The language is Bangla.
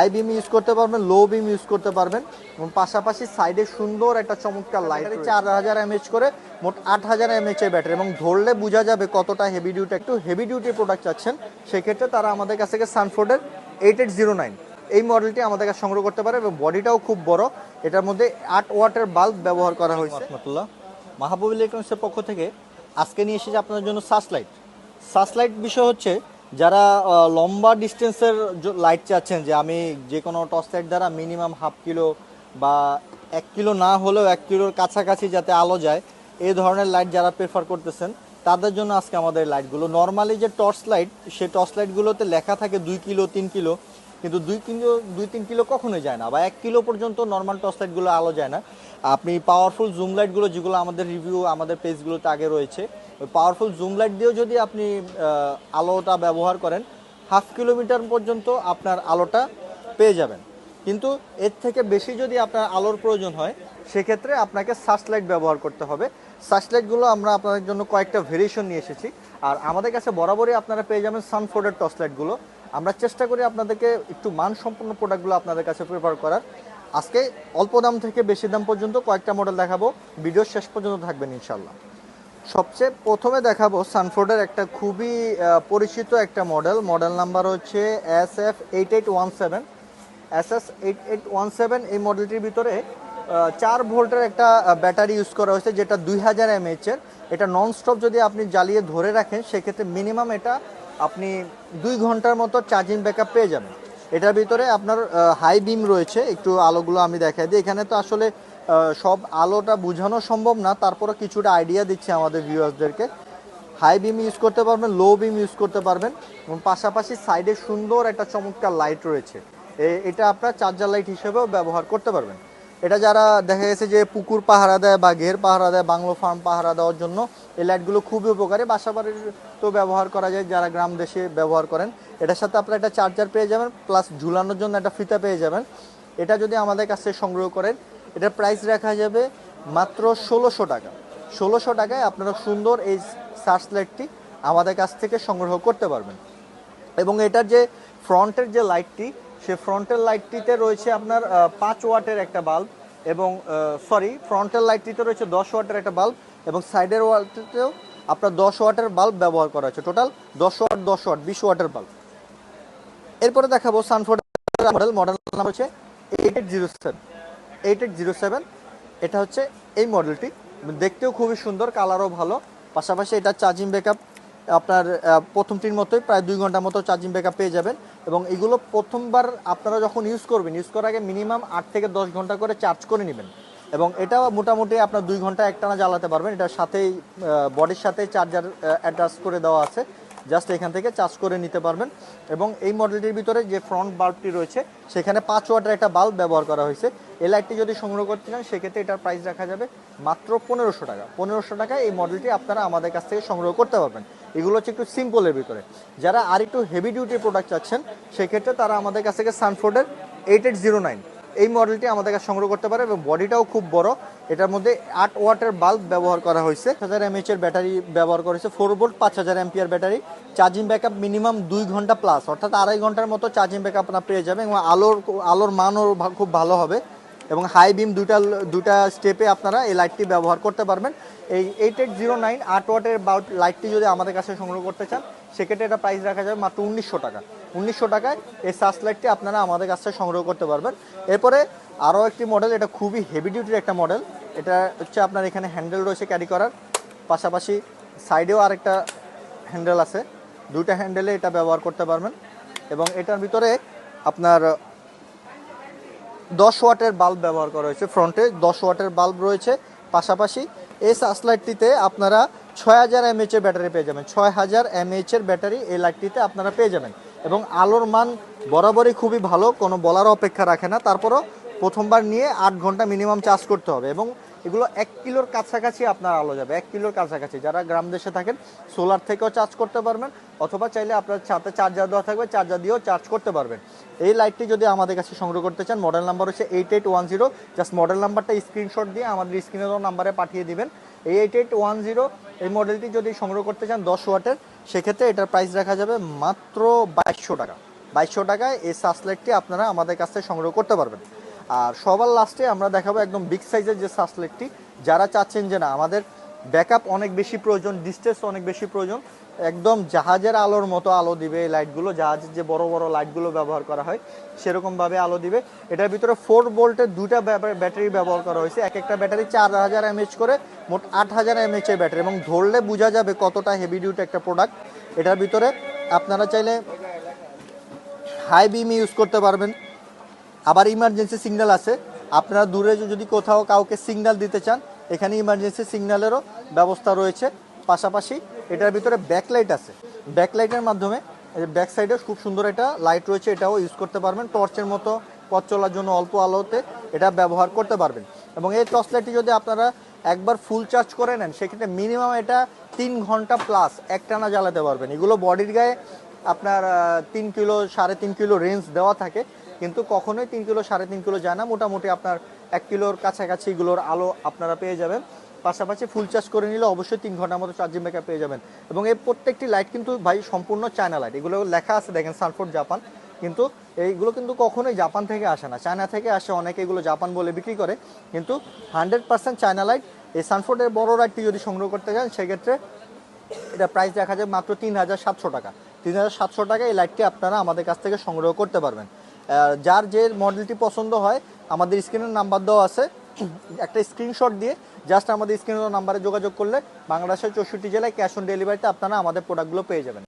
হাই বিম ইউজ করতে পারবেন লো বিম ইউজ করতে পারবেন। এবং পাশাপাশি সাইডে সুন্দর একটা চমৎকার লাইট চার হাজার এমএচ করে মোট আট হাজার এমএচ এর ব্যাটারি এবং ধরলে বোঝা যাবে কতটা হেভি ডিউটি একটু হেভি ডিউটি প্রোডাক্ট চাচ্ছেন। সেক্ষেত্রে তারা আমাদের কাছ থেকে সানফোর্ডের এইট এইট জিরো নাইন এই মডেলটি আমাদের কাছে সংগ্রহ করতে পারে এবং বডিটাও খুব বড়। এটার মধ্যে আট ওয়াটের বাল্ব ব্যবহার করা হয়েছে। রহমতুল্লাহ মাহবুব ইলেকট্রনিক্সের পক্ষ থেকে আজকে নিয়ে এসেছে আপনাদের জন্য সার্চলাইট সার্চলাইট বিষয় হচ্ছে যারা লম্বা ডিস্টেন্সের লাইট চাচ্ছেন যে আমি যে কোনো টর্চ লাইট দ্বারা মিনিমাম হাফ কিলো বা এক কিলো না হলেও এক কিলোর কাছাকাছি যাতে আলো যায়, এই ধরনের লাইট যারা প্রেফার করতেছেন, তাদের জন্য আজকে আমাদের লাইটগুলো নর্মালি যে টর্চ লাইট সেই টর্চ লাইটগুলোতে লেখা থাকে দুই কিলো তিন কিলো কিন্তু দুই কিলো, দুই তিন কিলো কখনোই যায় না বা এক কিলো পর্যন্ত নর্মাল টর্চ লাইটগুলো আলো যায় না। আপনি পাওয়ারফুল জুম লাইটগুলো যেগুলো আমাদের রিভিউ আমাদের পেজগুলোতে আগে রয়েছে, ওই পাওয়ারফুল জুম লাইট দিয়েও যদি আপনি আলোটা ব্যবহার করেন হাফ কিলোমিটার পর্যন্ত আপনার আলোটা পেয়ে যাবেন। কিন্তু এর থেকে বেশি যদি আপনার আলোর প্রয়োজন হয়, সেক্ষেত্রে আপনাকে সার্চ লাইট ব্যবহার করতে হবে। সার্চ লাইটগুলো আমরা আপনাদের জন্য কয়েকটা ভেরিয়েশন নিয়ে এসেছি। আর আমাদের কাছে বরাবরই আপনারা পেয়ে যাবেন সানফোর্ডের টর্চ লাইটগুলো আমরা চেষ্টা করি আপনাদেরকে একটু মানসম্পন্ন প্রোডাক্টগুলো আপনাদের কাছে প্রেফার করার। আজকে অল্প দাম থেকে বেশি দাম পর্যন্ত কয়েকটা মডেল দেখাবো। ভিডিও শেষ পর্যন্ত থাকবেন ইনশাল্লাহ সবচেয়ে প্রথমে দেখাবো সানফোর্ডের একটা খুবই পরিচিত একটা মডেল মডেল নাম্বার হচ্ছে S F eight eight one seven S S eight eight one seven এই মডেলটির ভিতরে চার ভোল্টের একটা ব্যাটারি ইউজ করা হয়েছে, যেটা দুই হাজার এমএচের এটা ননস্টপ যদি আপনি জ্বালিয়ে ধরে রাখেন, সেক্ষেত্রে মিনিমাম এটা আপনি দুই ঘণ্টার মতো চার্জিং ব্যাকআপ পেয়ে যাবেন। এটার ভিতরে আপনার হাই বিম রয়েছে, একটু আলোগুলো আমি দেখাই দিই। এখানে তো আসলে সব আলোটা বোঝানো সম্ভব না তারপরে কিছুটা আইডিয়া দিচ্ছে আমাদের ভিউয়ার্সদেরকে হাই বিম ইউজ করতে পারবেন লো বিম ইউজ করতে পারবেন। এবং পাশাপাশি সাইডে সুন্দর একটা চমৎকার লাইট রয়েছে। এটা আপনার চার্জার লাইট হিসেবেও ব্যবহার করতে পারবেন। এটা যারা দেখা গেছে যে পুকুর পাহারা দেয় বা ঘের পাহারা দেয়, বাংলো ফার্ম পাহারা দেওয়ার জন্য, এই লাইটগুলো খুবই উপকারী। বাসা বাড়ির তো ব্যবহার করা যায়, যারা গ্রাম দেশে ব্যবহার করেন। এটার সাথে আপনারা একটা চার্জার পেয়ে যাবেন প্লাস ঝুলানোর জন্য একটা ফিতা পেয়ে যাবেন। এটা যদি আমাদের কাছে সংগ্রহ করেন, এটার প্রাইস রাখা যাবে মাত্র ষোলোশো টাকা। ষোলোশো টাকায় আপনারা সুন্দর এই সার্চ লাইটটি আমাদের কাছ থেকে সংগ্রহ করতে পারবেন। এবং এটার যে ফ্রন্টের যে লাইটটি সে ফ্রন্টের লাইটটিতে রয়েছে আপনার পাঁচ ওয়াটের একটা বাল্ব এবং সরি ফ্রন্টের লাইটটিতে রয়েছে দশ ওয়াটের একটা বাল্ব এবং সাইডের ওয়ালটিতেও আপনার দশ ওয়াটের বাল্ব ব্যবহার করা হয়েছে। টোটাল দশ ওয়াট দশ ওয়াট, বিশ ওয়াটের বাল্ব এরপরে দেখাবো সানফোর্ডের মডেল মডেল নাম হচ্ছে eight eight zero seven eight eight zero seven এটা হচ্ছে এই মডেলটি দেখতেও খুবই সুন্দর কালারও ভালো। পাশাপাশি এটা চার্জিং ব্যাকআপ আপনার প্রথম প্রথমটির মতোই প্রায় দুই ঘণ্টার মতো চার্জিং ব্যাকআপ পেয়ে যাবেন এবং এগুলো প্রথমবার আপনারা যখন ইউজ করবেন ইউজ করার আগে মিনিমাম আট থেকে দশ ঘণ্টা করে চার্জ করে নেবেন। এবং এটা মোটামুটি আপনার দুই ঘণ্টা একটানা জ্বালাতে পারবেন। এটার সাথেই বডির সাথে চার্জার অ্যাটাচ করে দেওয়া আছে। জাস্ট এখান থেকে চার্জ করে নিতে পারবেন। এবং এই মডেলটির ভিতরে যে ফ্রন্ট বাল্বটি রয়েছে, সেখানে পাঁচ ওয়াটের একটা বাল্ব ব্যবহার করা হয়েছে। এই লাইটটি যদি সংগ্রহ করতে চান, সেক্ষেত্রে এটার প্রাইস রাখা যাবে মাত্র পনেরোশো টাকা। পনেরোশো টাকায় এই মডেলটি আপনারা আমাদের কাছ থেকে সংগ্রহ করতে পারবেন। এগুলো হচ্ছে একটু সিম্পলের ভিতরে। যারা আর একটু হেভি ডিউটি প্রোডাক্ট চাচ্ছেন, সেক্ষেত্রে তারা আমাদের কাছ থেকে সানফোর্ডের এইট এইট জিরো নাইন এই মডেলটি আমাদের কাছে সংগ্রহ করতে পারে এবং বডিটাও খুব বড়। এটার মধ্যে আট ওয়াটের বাল্ব ব্যবহার করা হয়েছে। হাজার এমএচ এর ব্যাটারি ব্যবহার করা হয়েছে ফোর ভোল্ট পাঁচ হাজার ampere battery charging backup minimum দুই ঘণ্টা প্লাস অর্থাৎ আড়াই ঘণ্টার মতো চার্জিং ব্যাকআপ আপনার পেয়ে যাবেন এবং আলোর আলোর মানও খুব ভালো হবে এবং হাই বিম দুটা দুটা স্টেপে আপনারা এই লাইটটি ব্যবহার করতে পারবেন। এই এইট এইট জিরো নাইন আট ওয়াটের বাল্ব লাইটটি যদি আমাদের কাছে সংগ্রহ করতে চান সেক্ষেত্রে এটা প্রাইস রাখা যাবে মাত্র উনিশশো টাকা। উনিশশো টাকায় এই সার্চ লাইটটি আপনারা আমাদের কাছ থেকে সংগ্রহ করতে পারবেন। এরপরে আরও একটি মডেল এটা খুবই হেভি ডিউটির একটা মডেল এটা হচ্ছে আপনার এখানে হ্যান্ডেল রয়েছে ক্যারি করার। পাশাপাশি সাইডেও আরেকটা হ্যান্ডেল আছে। দুইটা হ্যান্ডেলে এটা ব্যবহার করতে পারবেন। এবং এটার ভিতরে আপনার দশ ওয়াটের বাল্ব ব্যবহার করা হয়েছে ফ্রন্টে দশ ওয়াটের বাল্ব রয়েছে। পাশাপাশি এই সার্চ লাইটটিতে আপনারা ছয় হাজার এমএচ এর ব্যাটারি পেয়ে যাবেন। ছয় হাজার এমএচ এর ব্যাটারি এই লাইটটিতে আপনারা পেয়ে যাবেন। এবং আলোর মান বরাবরই খুবই ভালো, কোনো বলার অপেক্ষা রাখে না। তারপরও প্রথমবার নিয়ে আট ঘণ্টা মিনিমাম চার্জ করতে হবে এবং এগুলো এক কিলোর কাছাকাছি আপনার আলো যাবে, এক কিলোর কাছাকাছি। যারা গ্রাম দেশে থাকেন সোলার থেকেও চার্জ করতে পারবেন। অথবা চাইলে আপনার সাথে চার্জার দেওয়া থাকবে চার্জার দিয়েও চার্জ করতে পারবেন। এই লাইটটি যদি আমাদের কাছে সংগ্রহ করতে চান মডেল নাম্বার হচ্ছে eight eight one zero just model নাম্বারটা স্ক্রিনশট দিয়ে আমাদের স্ক্রিনে নাম্বারে পাঠিয়ে দিবেন। এই এইট এইট ওয়ান জিরো এই মডেলটি যদি সংগ্রহ করতে চান দশ ওয়াটের, সেক্ষেত্রে এটার প্রাইস রাখা যাবে মাত্র বাইশশো টাকা। বাইশশো টাকায় এই সাসলেটটি আপনারা আমাদের কাছ থেকে সংগ্রহ করতে পারবেন। আর সবার লাস্টে আমরা দেখাবো একদম বিগ সাইজের যে সাসলেটটি যারা চাচ্ছেন যে না, আমাদের ব্যাকআপ অনেক বেশি প্রয়োজন, ডিস্টেন্স অনেক বেশি প্রয়োজন। একদম জাহাজের আলোর মতো আলো দিবে এই লাইটগুলো জাহাজের যে বড় বড় লাইটগুলো ব্যবহার করা হয়, সেরকমভাবে আলো দিবে। এটার ভিতরে ফোর ভোল্টের দুইটা ব্যাটারি ব্যবহার করা হয়েছে। এক একটা ব্যাটারি চার হাজার এমএচ করে, মোট আট হাজার এমএচ এর ব্যাটারি। এবং ধরলে বোঝা যাবে কতটা হেভি ডিউটি একটা প্রোডাক্ট এটার ভিতরে আপনারা চাইলে হাই বিম ইউজ করতে পারবেন। আবার ইমার্জেন্সি সিগন্যাল আছে। আপনারা দূরে যদি কোথাও কাউকে সিগন্যাল দিতে চান এখানে ইমার্জেন্সি সিগন্যালেরও ব্যবস্থা রয়েছে। পাশাপাশি এটার ভিতরে ব্যাকলাইট আছে। ব্যাকলাইটের মাধ্যমে ব্যাক সাইডে খুব সুন্দর একটা লাইট রয়েছে, এটাও ইউজ করতে পারবেন। টর্চের মতো পথ চলার জন্য অল্প আলোতে এটা ব্যবহার করতে পারবেন। এবং এই টর্চ লাইটটি যদি আপনারা একবার ফুল চার্জ করে নেন, সেক্ষেত্রে মিনিমাম এটা তিন ঘণ্টা প্লাস একটানা জ্বালাতে পারবেন। এগুলো বডির গায়ে আপনার তিন কিলো, সাড়ে তিন কিলো রেঞ্জ দেওয়া থাকে। কিন্তু কখনোই তিন কিলো, সাড়ে তিন কিলো যায় না। মোটামুটি আপনার এক কিলোর কাছাকাছি এগুলোর আলো আপনারা পেয়ে যাবেন। পাশাপাশি ফুল চার্জ করে নিলে অবশ্যই তিন ঘণ্টার মতো চার্জিং ব্যাকআপ পেয়ে যাবেন। এবং এই প্রত্যেকটি লাইট কিন্তু ভাই সম্পূর্ণ চায়না লাইট এগুলো লেখা আছে, দেখেন সানফোর্ড জাপান কিন্তু এইগুলো কিন্তু কখনোই জাপান থেকে আসে না। চায়না থেকে আসে অনেকে এগুলো জাপান বলে বিক্রি করে। কিন্তু হান্ড্রেড পার্সেন্ট চায়না লাইট এই সানফোর্ডের বড় লাইটটি যদি সংগ্রহ করতে চান সেক্ষেত্রে এটা প্রাইস দেখা যায় মাত্র তিন হাজার সাতশো টাকা। তিন হাজার সাতশো টাকা এই লাইটটি আপনারা আমাদের কাছ থেকে সংগ্রহ করতে পারবেন। যার যে মডেলটি পছন্দ হয়, আমাদের স্ক্রিনের নাম্বার দেওয়া আছে। একটা স্ক্রিনশট দিয়ে জাস্ট আমাদের স্ক্রিনের নাম্বারে যোগাযোগ করলে বাংলাদেশের চৌষট্টি জেলায় ক্যাশ অন ডেলিভারিতে আপনারা আমাদের প্রোডাক্টগুলো পেয়ে যাবেন।